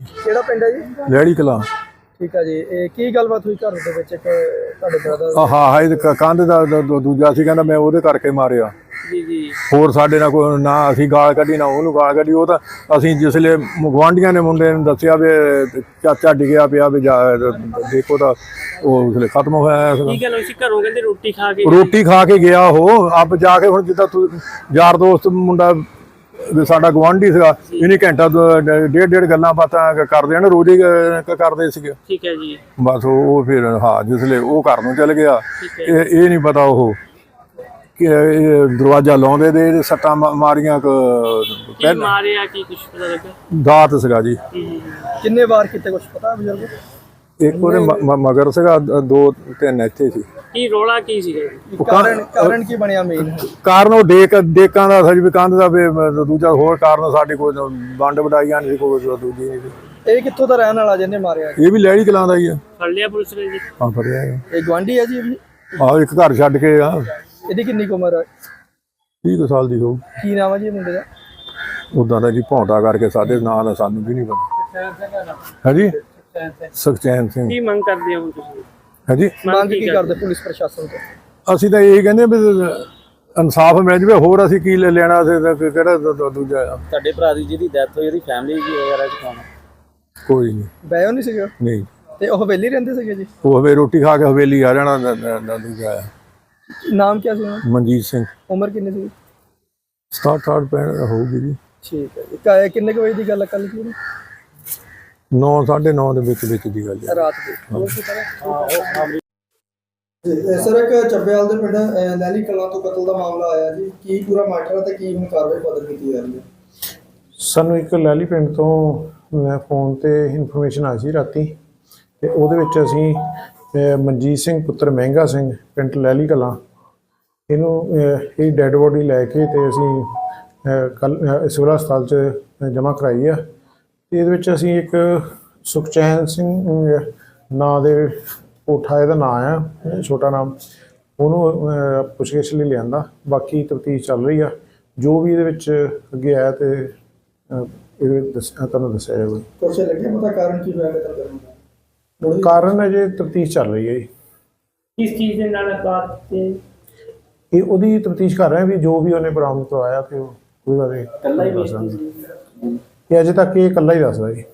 ਕਿਹੜਾ ਪਿੰਡ ਹੈ ਜੀ? ਲੈੜੀ ਕਲਾ। ਠੀਕ ਹੈ ਜੀ। ਇਹ ਕੀ ਗੱਲਬਾਤ ਹੋਈ ਘਰ ਦੇ ਵਿੱਚ ਇੱਕ ਤੁਹਾਡੇ ਬ੍ਰਦਰ ਆਹ ਹਾਂ ਇਹ ਕ- ਕੰਧ ਦਾ ਦ- ਦ- ਦੂਜਾ ਸੀ ਕਹਿੰਦਾ ਮੈਂ ਉਹਦੇ ਕਰਕੇ ਮਾਰਿਆ। ਜੀ ਜੀ। ਹੋਰ ਸਾਡੇ ਨਾਲ ਕੋਈ ਨਾ ਅਸੀਂ ਗਾਲ ਕੱਢੀ ਨਾ ਉਹਨੂੰ ਗਾਲ ਕੱਢੀ। ਉਹ ਤਾਂ ਅਸੀਂ ਜਿਸਲੇ ਗਵਾਂਢੀਆਂ ਨੇ ਮੁੰਡੇ ਨੂੰ ਦੱਸਿਆ ਵੀ ਚਾਚਾ ਡਿੱਗਿਆ ਪਿਆ ਵੀ ਜਾ ਦੇਖੋ ਤਾਂ ਉਹ ਉਸਲੇ ਖਤਮ ਹੋਇਆ ਸੀਗਾ। ਕੀ ਗੱਲ ਹੋਈ ਸੀ? ਘਰੋਂ ਕਹਿੰਦੇ ਰੋਟੀ ਖਾ ਕੇ ਰੋਟੀ ਖਾ ਕੇ ਗਿਆ ਉਹ। ਆਪ ਜਾ ਕੇ ਹੁਣ ਜਿੱਦਾਂ ਤੂੰ ਯਾਰ ਦੋਸਤ ਮੁੰਡਾ ਸਾਡਾ ਗਵਾਂਢੀ ਸੀਗਾ ਇਹਨੇ ਘੰਟਾ ਡੇਢ ਡੇਢ ਗੱਲਾਂ ਬਾਤਾਂ ਕਰਦੇ ਆ ਨਾ ਰੋਜ਼ ਹੀ ਕਰਦੇ ਸੀਗੇ। ਠੀਕ ਹੈ ਜੀ। ਬਸ ਉਹ ਫਿਰ ਹਾਂ ਜਿਸਲੇ ਉਹ ਘਰ ਨੂੰ ਚਲ ਗਿਆ ਇਹ ਇਹ ਨਹੀਂ ਪਤਾ ਉਹ ਕਿ ਦਰਵਾਜ਼ਾ ਲਾਉਂਦੇ ਦੇ ਸੱਟਾਂ ਮਾਰੀਆਂ ਕ ਮਾਰਿਆ ਕੀ ਕੁਛ ਪਤਾ ਲੱਗਾ? ਦਾਤ ਸੀਗਾ ਜੀ। ਕਿੰਨੇ ਵਾਰ ਕਿਤੇ ਕੁਝ ਪਤਾ ਬਜ਼ੁਰਗ? ਇੱਕ ਉਹਦੇ ਮ- ਮ- ਮਗਰ ਸੀਗਾ ਦ- ਦੋ ਤਿੰਨ ਇੱਥੇ ਸੀ। ਕੀ ਰੋਲਾ ਕੀ ਸੀਗਾ ਜੀ? ਉਹ ਕਾਰਨ ਕਾ- ਕਾਰਨ ਕੀ ਬਣਿਆ ਮੇਨ ਕਾਰਨ ਉਹ ਡੇਕ ਡੇਕਾਂ ਦਾ ਸਜ ਵੀ ਕੰਧ ਦਾ ਵੀ ਮ- ਦੂਜਾ ਹੋਰ ਕਾਰਨ ਸਾਡੀ ਕੋਈ ਵੰਡ ਵਡਾਈਆਂ ਨਹੀਂ ਸੀ ਕੋਈ ਦੂਜੀ ਨਹੀਂ ਸੀ। ਇਹ ਕਿੱਥੋਂ ਦਾ ਰਹਿਣ ਵਾਲਾ ਜਿਹਨੇ ਮਾਰਿਆ ਇਹ? ਵੀ ਲੈੜੀ ਕਲਾਂ ਦਾ ਹੀ ਆ। ਫੜ ਲਿਆ ਪੁਲਿਸ ਨੇ ਜੀ? ਹਾਂ ਫੜਿਆ ਇਹ ਗਵਾਂਢੀ ਹੈ ਜੀ ਇਹ ਵੀ? ਆਹ ਇੱਕ ਘਰ ਛੱਡ ਕੇ ਆ। ਇਹਦੀ ਕਿੰਨੀ ਕੁ ਉਮਰ ਹੈ 30 ਕੁ ਸਾਲ ਦੀ ਹੋਊ। ਕੀ ਨਾਮ ਹੈ ਜੀ ਇਹ ਮੁੰਡੇ ਦਾ? ਉਦਾਂ ਦਾ ਜੀ ਭੌਂਟਾ ਕਰਕੇ ਸਾਡੇ ਨਾਂ ਦਾ ਸਾਨੂੰ ਵੀ ਨਹੀਂ ਪਤਾ। ਹਾਂਜੀ? ਸੁਖਚੈਨ ਸਿੰਘ। ਕੀ ਮੰਗ ਕਰਦੇ ਹੋ ਤੁਸੀਂ? ਹਾਂਜੀ? ਮੰਗ ਕੀ ਕਰਦੇ? ਪੁਲਿਸ ਪ੍ਰਸ਼ਾਸਨ ਤੋਂ? ਅਸੀਂ ਤਾਂ ਇਹ ਕਹਿੰਦੇ ਵੀ ਇਨਸਾਫ ਮਿਲ ਜਵੇ ਹੋਰ ਅਸੀਂ ਕੀ ਲੈ ਲੈਣਾ ਸੀ ਤਾਂ ਕਿ- ਕਿਹੜਾ ਦੂਜਾ? ਤੁਹਾਡੇ ਭਰਾ ਦੀ ਜਿਹਦੀ ਡੈਥ ਹੋਈ ਉਹਦੀ ਫੈਮਿਲੀ ਵੀ ਵਗੈਰਾ ਚ ਕੌਣ? ਕੋਈ ਨਹੀਂ। ਬੈਓ ਨਹੀਂ ਸੀਗਾ ਨਹੀਂ। ਤੇ ਉਹ ਹਵੇਲੀ ਰਹਿੰਦੇ ਸੀਗੇ ਜੀ? ਉਹ ਹਵੇ ਰੋਟੀ ਖਾ ਕੇ ਹਵੇਲੀ ਆ ਜਾਣਾ ਦੂਜਾ ਆ। ਨਾਮ ਕੀ ਸੀ? ਮਨਜੀਤ ਸਿੰਘ। ਉਮਰ ਕਿੰਨੀ ਸੀ? 67 68 ਪੈਣ ਹੋਊਗੀ ਜੀ। ਠੀਕ ਹੈ ਕਾ- ਕਿੰਨੇ ਕੁ ਵਜੇ ਦੀ ਗੱਲ ਕਰ ਲਈ 9 9:30 ਦੇ ਵਿੱਚ ਵਿੱਚ ਦੀ ਗੱਲ ਹੈ। ਰਾਤ ਦੀ। ਸਰ ਇੱਕ ਚੱਬੇਵਾਲ ਦੇ ਪਿੰਡ ਅਹ, ਲੈਲੀ ਕਲਾਂ ਤੋਂ ਕਤਲ ਦਾ ਮਾਮਲਾ ਆਇਆ ਜੀ। ਕੀ ਪੂਰਾ ਮੈਟਰ ਹੈ ਤੇ ਕੀ ਹੁਣ ਕਾਰਵਾਈ ਪਦਰ ਕੀਤੀ ਜਾ ਰਹੀ ਹੈ? ਸਾਨੂੰ ਇੱਕ ਲੈਲੀ ਪਿੰਡ ਤੋਂ ਅਹ, ਫੋਨ ਤੇ ਇਨਫੋਰਮੇਸ਼ਨ ਆਈ ਸੀ ਰਾਤੀ। ਤੇ ਉਹਦੇ ਵਿੱਚ ਅਸੀਂ ਮਨਜੀਤ ਸਿੰਘ ਪੁੱਤਰ ਮਹਿੰਗਾ ਸਿੰਘ ਪਿੰਡ ਲੈਲੀ ਕਲਾਂ। ਇਹਨੂੰ ਇਹ ਡੈੱਡ ਬੋਡੀ ਲੈ ਕੇ ਤੇ ਅਸੀਂ ਕੱਲ ਸਿਵਲ ਹਸਪਤਾਲ 'ਚ ਜਮ੍ਹਾਂ ਕਰਾਈ ਆ। ਤੇ ਇਹਦੇ ਵਿੱਚ ਅਸੀਂ ਇੱਕ ਸੁਖਚੈਨ ਸਿੰਘ ਨਾਂ ਦੇ ਕੋਠਾ ਇਹਦਾ ਨਾਂ ਆ ਛੋਟਾ ਨਾਮ ਉਹਨੂੰ ਪੁੱਛਗਿੱਛ ਲਈ ਲਿਆਂਦਾ। ਬਾਕੀ ਤਫਤੀਸ਼ ਚੱਲ ਰਹੀ ਆ। ਜੋ ਵੀ ਇਹਦੇ ਵਿੱਚ ਅੱਗੇ ਆਇਆ ਤੇ ਇਹ ਤੁਹਾਨੂੰ ਦੱਸਿਆ ਜਾਊਗਾ। ਕੁਛ ਲੱਗਿਆ ਪਤਾ ਕਾਰਨ ਕੀ ਹੋਇਆ ਕਤਲ ਕਰਨ ਦਾ? ਕਾਰਨ ਅਜੇ ਤਫਤੀਸ਼ ਚੱਲ ਰਹੀ ਹੈ ਜੀ। ਕਿਸ ਚੀਜ਼ ਦੇ ਨਾਲ ਬਾਤ ਤੇ? ਇਹ ਉਹਦੀ ਤਫਤੀਸ਼ ਕਰ ਰਹੇ ਆ ਵੀ ਜੋ ਵੀ ਉਹਨੇ ਬਰਾਮਦ ਕਰਵਾਇਆ ਤੇ ਉਹ ਉਹਦੇ ਬਾਰੇ ਕੱਲਾ ਹੀ ਇਹ ਅਜੇ ਤੱਕ ਇਹ ਇਕੱਲਾ ਹੀ ਦੱਸਦਾ ਜੀ।